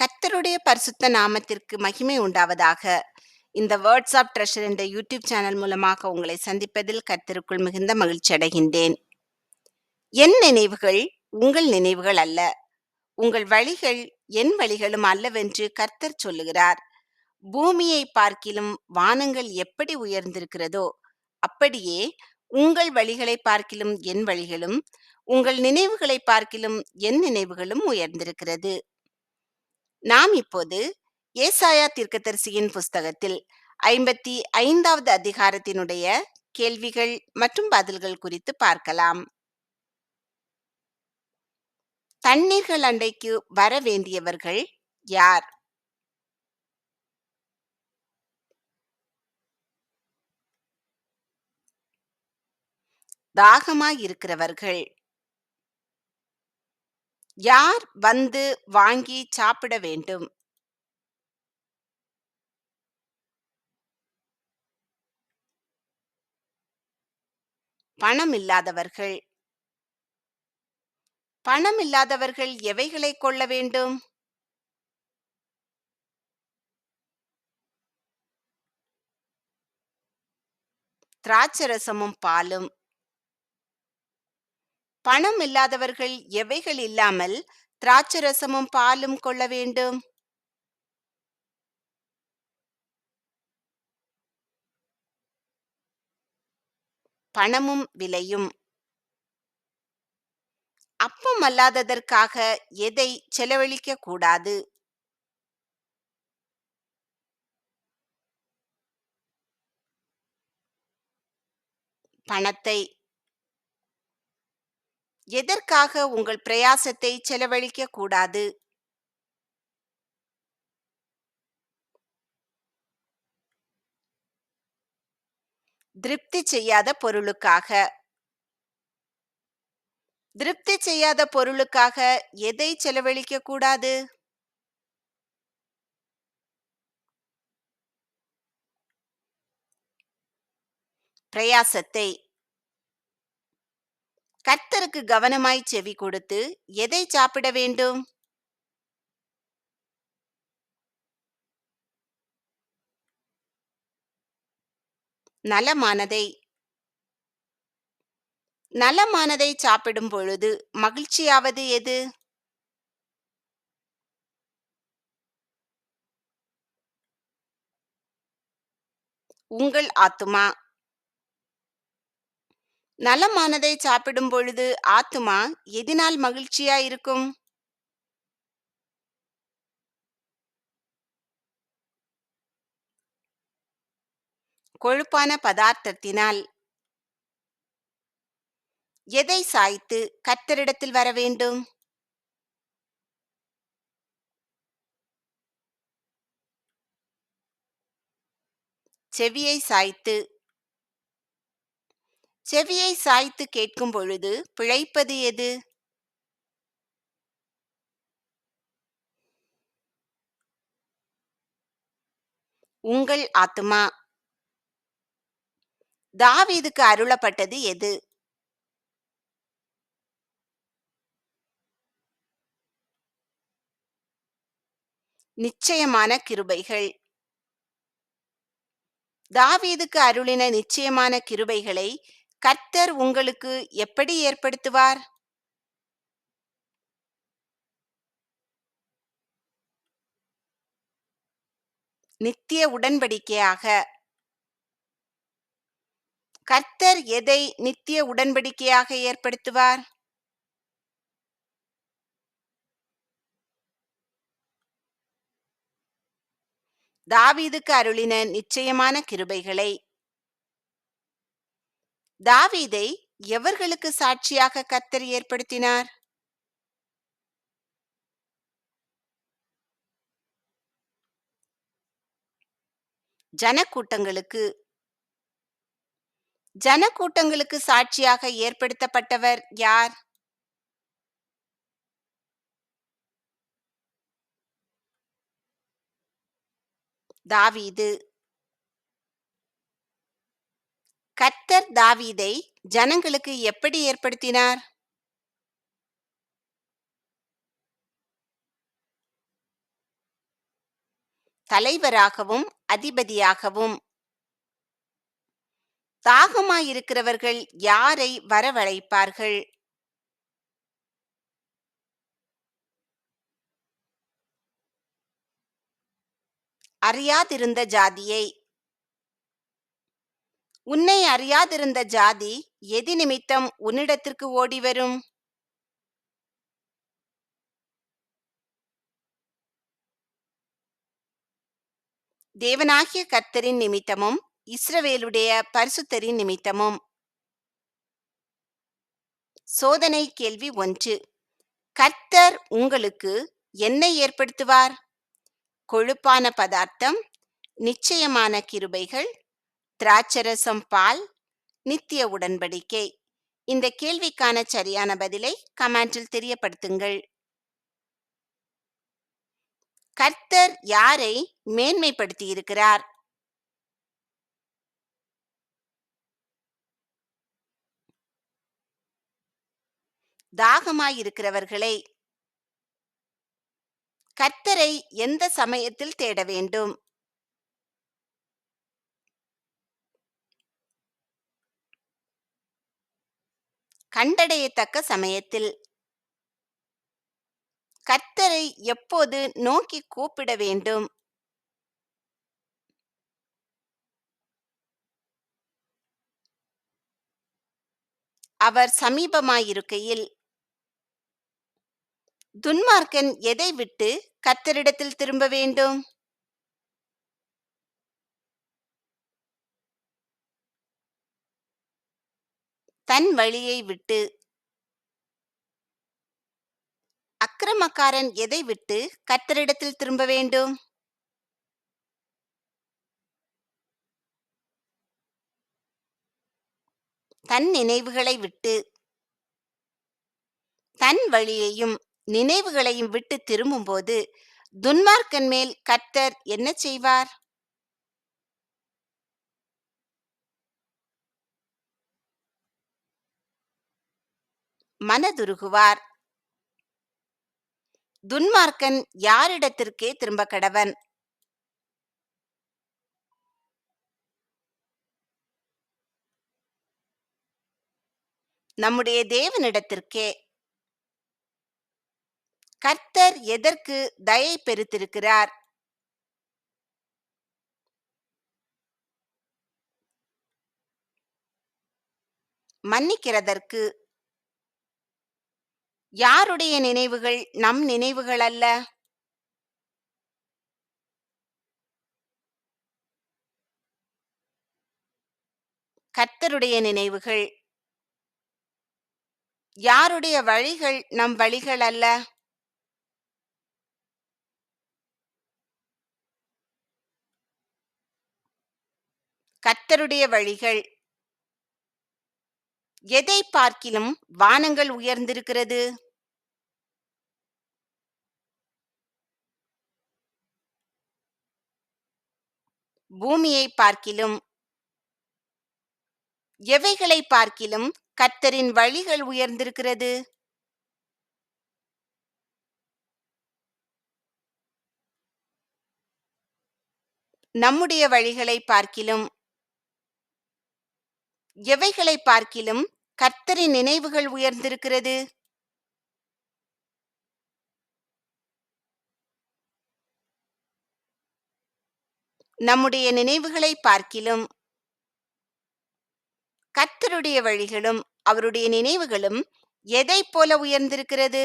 கர்த்தருடைய பரிசுத்த நாமத்திற்கு மகிமை உண்டாவதாக. இந்த வேர்ட்ஸ் ஆஃப் ட்ரெஷர் என்ற யூடியூப் சேனல் மூலமாக உங்களை சந்திப்பதில் கர்த்தருக்குள் மிகுந்த மகிழ்ச்சி அடைகின்றேன். என் நினைவுகள் உங்கள் நினைவுகள் அல்ல. உங்கள் வழிகள் என் வழிகளும் அல்லவென்று கர்த்தர் சொல்லுகிறார். பூமியை பார்க்கிலும் வானங்கள் எப்படி உயர்ந்திருக்கிறதோ அப்படியே உங்கள் வழிகளை பார்க்கிலும் என் வழிகளும் உங்கள் நினைவுகளை பார்க்கிலும் என் நினைவுகளும் உயர்ந்திருக்கிறது. நாம் இப்போது ஏசாயா தீர்க்கதரிசியின் புஸ்தகத்தில் ஐம்பத்தி ஐந்தாவது அதிகாரத்தினுடைய கேள்விகள் மற்றும் பதில்கள் குறித்து பார்க்கலாம். தண்ணீர்கள் அண்டைக்கு வர வேண்டியவர்கள் யார்? தாகமாயிருக்கிறவர்கள் யார் வந்து வாங்கி சாப்பிட வேண்டும்? பணம் இல்லாதவர்கள். பணம் இல்லாதவர்கள் எவைகளை கொள்ள வேண்டும்? திராட்சரசமும் பாலும் பணம் இல்லாதவர்கள் எவைகள் இல்லாமல் திராட்சரசமும் பாலும் கொள்ள வேண்டும்? பணமும் விலையும். அப்பம் அல்லாததற்காக எதை செலவழிக்க கூடாது? பணத்தை எதற்காக உங்கள் பிரயாசத்தை செலவழிக்க கூடாது? திருப்தி செய்யாத பொருளுக்காக. திருப்தி செய்யாத பொருளுக்காக எதை செலவழிக்க கூடாது? பிரயாசத்தை. கர்த்தருக்கு கவனமாய் செவி கொடுத்து எதை சாப்பிட வேண்டும்? நலமானதை. நலமானதை சாப்பிடும் பொழுது மகிழ்ச்சியாவது எது? உங்கள் ஆத்துமா நலமானதை சாப்பிடும் பொழுது ஆத்துமா எதினால் மகிழ்ச்சியா இருக்கும்? கொழுப்பான பதார்த்தத்தினால். எதை சாய்த்து கர்த்தரிடத்தில் வர வேண்டும்? செவியை சாய்த்து செவியை சாய்த்து கேட்கும் பொழுது பிழைப்பது எது? உங்கள் ஆத்துமா. தாவீதுக்கு அருளப்பட்டது எது? நிச்சயமான கிருபைகள். தாவீதுக்கு அருளின நிச்சயமான கிருபைகளை கர்த்தர் உங்களுக்கு எப்படி ஏற்படுத்துவார்? நித்திய உடன்படிக்கையாக. கர்த்தர் எதை நித்திய உடன்படிக்கையாக ஏற்படுத்துவார்? தாவீதுக்கு அருளின நிச்சயமான கிருபைகளை தாவீதை எவர்களுக்கு சாட்சியாக கர்த்தர் ஏற்படுத்தினார்? ஜனக்கூட்டங்களுக்கு. ஜனக்கூட்டங்களுக்கு சாட்சியாக ஏற்படுத்தப்பட்டவர் யார்? தாவீது. கர்த்தர் தாவீதை ஜனங்களுக்கு எப்படி ஏற்படுத்தினார்? தலைவராகவும் அதிபதியாகவும். தாகமாயிருக்கிறவர்கள் யாரை வரவழைப்பார்கள்? அறியாதிருந்த ஜாதியை உன்னை அறியாதிருந்த ஜாதி எதி நிமித்தம் உன்னிடத்திற்கு ஓடிவரும் தேவனாகிய கர்த்தரின் நிமித்தமும் இஸ்ரவேலுடைய பரிசுத்தரின் நிமித்தமும். சோதனை கேள்வி ஒன்று. கர்த்தர் உங்களுக்கு என்ன ஏற்படுத்துவார்? கொழுப்பான பதார்த்தம் நிச்சயமான கிருபைகள் திராட்சரசம் பால் நித்திய உடன்படிக்கை. இந்த கேள்விக்கான சரியான பதிலை கமெண்டில் தெரியப்படுத்துங்கள். கர்த்தர் யாரை மேன்மைப்படுத்தி இருக்கிறார் தாகமாயிருக்கிறவர்களை கர்த்தரை எந்த சமயத்தில் தேட வேண்டும்? கண்டடையத்தக்க சமயத்தில். கர்த்தரை எப்போது நோக்கி கூப்பிட வேண்டும்? அவர் சமீபமாயிருக்கையில் துன்மார்க்கன் எதை விட்டு கர்த்தரிடத்தில் திரும்ப வேண்டும்? தன் வழியை விட்டு அக்கிரமக்காரன் எதை விட்டு கர்த்தரிடத்தில் திரும்ப வேண்டும்? தன் நினைவுகளை விட்டு தன் வழியையும் நினைவுகளையும் விட்டு திரும்பும்போது துன்மார்க்கன் மேல் கர்த்தர் என்ன செய்வார்? மனதுருகுவார். துன்மார்க்கன் யாரிடத்திற்கே திரும்ப கடவன்? நம்முடைய தேவனிடத்திற்கே. கர்த்தர் எதற்கு தயை பெருத்திருக்கிறார்? மன்னிக்கிறதற்கு யாருடைய நினைவுகள் நம் நினைவுகள் அல்ல? கர்த்தருடைய நினைவுகள். யாருடைய வழிகள் நம் வழிகள் அல்ல? கர்த்தருடைய வழிகள் எதை பார்க்கிலும் வானங்கள் உயர்ந்திருக்கிறது? பூமியை பார்க்கிலும் எவைகளை பார்க்கிலும் கர்த்தரின் வழிகள் உயர்ந்திருக்கிறது? நம்முடைய வழிகளை பார்க்கிலும் எவைகளை பார்க்கிலும் கர்த்தரின் நினைவுகள் உயர்ந்திருக்கிறது. நம்முடைய நினைவுகளை பார்க்கிலும் கர்த்தருடைய வழிகளும் அவருடைய நினைவுகளும் எதை போல உயர்ந்திருக்கிறது?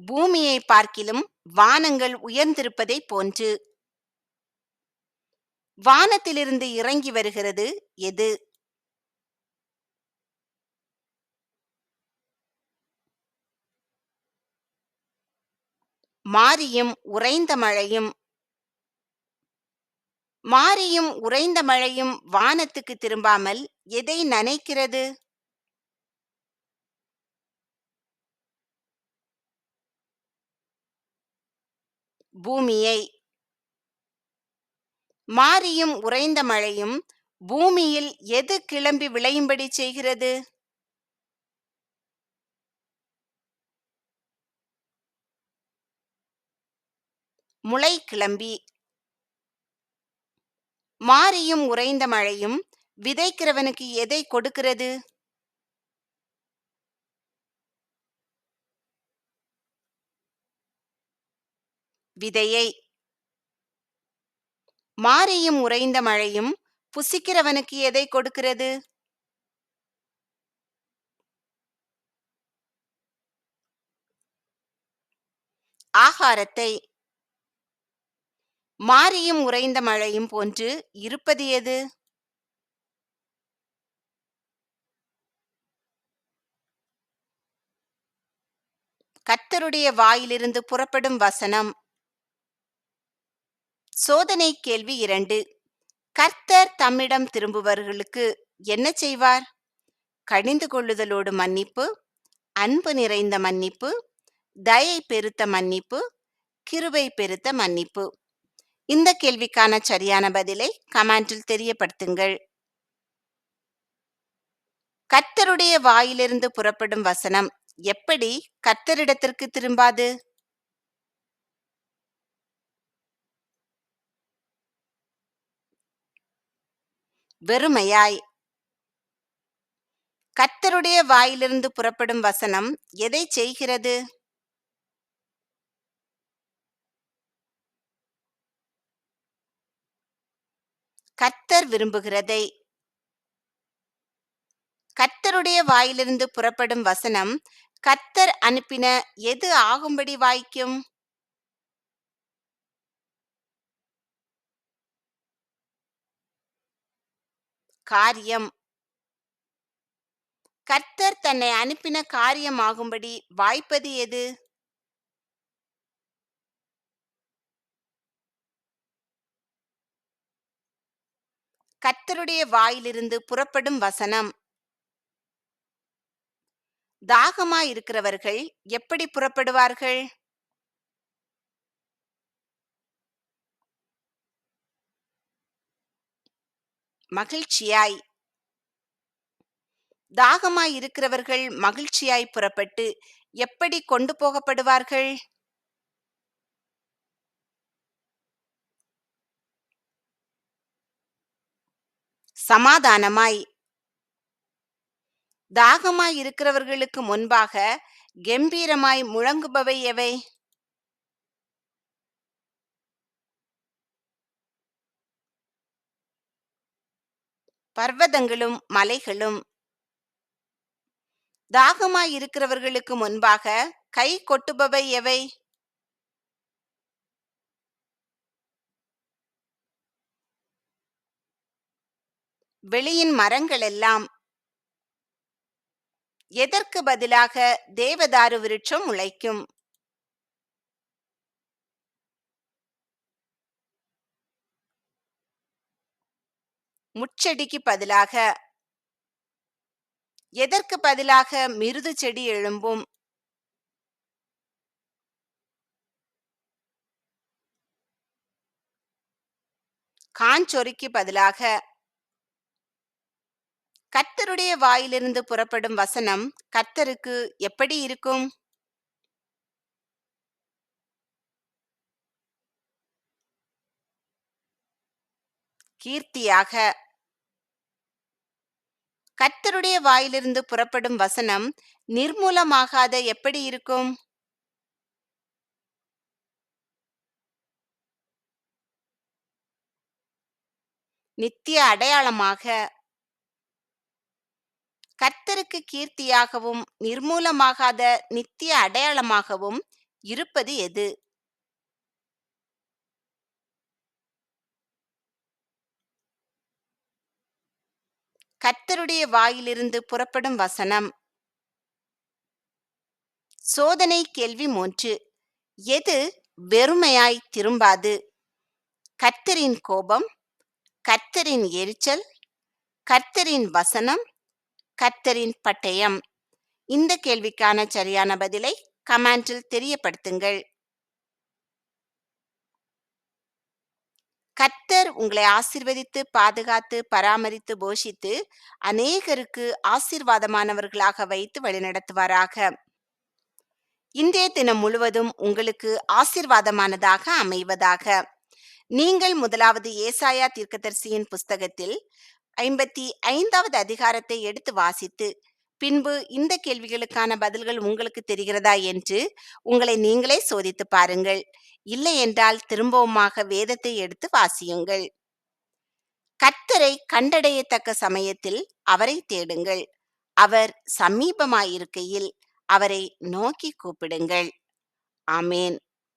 பூமியை பார்க்கிலும் வானங்கள் உயர்ந்திருப்பதை போன்று வானத்திலிருந்து இறங்கி வருகிறது. எது? மாரியும் உறைந்த மழையும் மாரியும் உறைந்த மழையும் வானத்துக்கு திரும்பாமல் எதை நனைக்கிறது? பூமியை மாறியும் உறைந்த மழையும் பூமியில் எது கிளம்பி விளையும்படி செய்கிறது? முளை கிளம்பி. மாறியும் உறைந்த மழையும் விதைக்கிறவனுக்கு எதை கொடுக்கிறது? விதையை மாரியும் உறைந்த மழையும் புசிக்கிறவனுக்கு எதை கொடுக்கிறது? ஆகாரத்தை. மாரியும் உறைந்த மழையும் போன்று இருப்பது எது? கர்த்தருடைய வாயிலிருந்து புறப்படும் வசனம். சோதனை கேள்வி இரண்டு. கர்த்தர் தம்மிடம் திரும்புபவர்களுக்கு என்ன செய்வார்? கடிந்து கொள்ளுதலோடு மன்னிப்பு அன்பு நிறைந்த மன்னிப்பு தயை பெருத்த மன்னிப்பு கிருபை பெருத்த மன்னிப்பு. இந்த கேள்விக்கான சரியான பதிலை கமெண்டில் தெரியப்படுத்துங்கள். கர்த்தருடைய வாயிலிருந்து புறப்படும் வசனம் எப்படி கர்த்தரிடத்திற்கு திரும்பாது? வெறுமையாய். கர்த்தருடைய வாயிலிருந்து புறப்படும் வசனம் எதை செய்கிறது? கர்த்தர் விரும்புகிறதை. கர்த்தருடைய வாயிலிருந்து புறப்படும் வசனம் கர்த்தர் அனுப்பின எது ஆகும்படி வாய்க்கும்? காரியம். கர்த்தர் தன்னை அனுப்பின காரியமாகும்படி வாய்ப்பது எது? கர்த்தருடைய வாயிலிருந்து புறப்படும் வசனம். தாகமாயிருக்கிறவர்கள் எப்படி புறப்படுவார்கள்? மகிழ்ச்சியாய் தாகமாய் இருக்கிறவர்கள் மகிழ்ச்சியாய் புறப்பட்டு எப்படி கொண்டு போகப்படுவார்கள்? சமாதானமாய் தாகமாய் இருக்கிறவர்களுக்கு முன்பாக கெம்பீரமாய் முழங்குபவை எவை? பர்வதங்களும் மலைகளும். தாகமாய் இருக்கிறவர்களுக்கு முன்பாக கை கொட்டுபவை எவை? வெளியின் மரங்கள் எல்லாம் எதற்கு பதிலாக தேவதாரு விருட்சம் உழைக்கும்? முச்செடிக்கு பதிலாக எதற்கு பதிலாக மிருது செடி எழும்பும்? காஞ்சொறிக்கு பதிலாக கர்த்தருடைய வாயிலிருந்து புறப்படும் வசனம் கர்த்தருக்கு எப்படி இருக்கும்? கீர்த்தியாக கர்த்தருடைய வாயிலிருந்து புறப்படும் வசனம் நிர்மூலமாகாத எப்படி இருக்கும்? நித்திய அடையாளமாக கர்த்தருக்கு கீர்த்தியாகவும் நிர்மூலமாகாத நித்திய அடையாளமாகவும் இருப்பது எது? கர்த்தருடைய வாயிலிருந்து புறப்படும் வசனம். சோதனை கேள்வி மூன்று. எது வெறுமையாய் திரும்பாது? கர்த்தரின் கோபம் கர்த்தரின் எரிச்சல் கர்த்தரின் வசனம் கர்த்தரின் பட்டயம். இந்த கேள்விக்கான சரியான பதிலை கமெண்டில் தெரியப்படுத்துங்கள். கர்த்தர் உங்களை ஆசிர்வதித்து பாதுகாத்து பராமரித்து போஷித்து அநேகருக்கு ஆசீர்வாதமானவர்களாக வைத்து வழிநடத்துவாராக. இன்றைய தினம் முழுவதும் உங்களுக்கு ஆசிர்வாதமானதாக அமைவதாக. நீங்கள் முதலாவது ஏசாயா தீர்க்கதரிசியின் புஸ்தகத்தில் ஐம்பத்தி ஐந்தாவது அதிகாரத்தை எடுத்து வாசித்து பின்பு இந்த கேள்விகளுக்கான பதில்கள் உங்களுக்கு தெரிகிறதா என்று உங்களை நீங்களே சோதித்து பாருங்கள். இல்லை என்றால் திரும்பவுமாக வேதத்தை எடுத்து வாசியுங்கள். கர்த்தரை கண்டடையத்தக்க சமயத்தில் அவரை தேடுங்கள். அவர் சமீபமாயிருக்கையில் அவரை நோக்கி கூப்பிடுங்கள். ஆமேன்.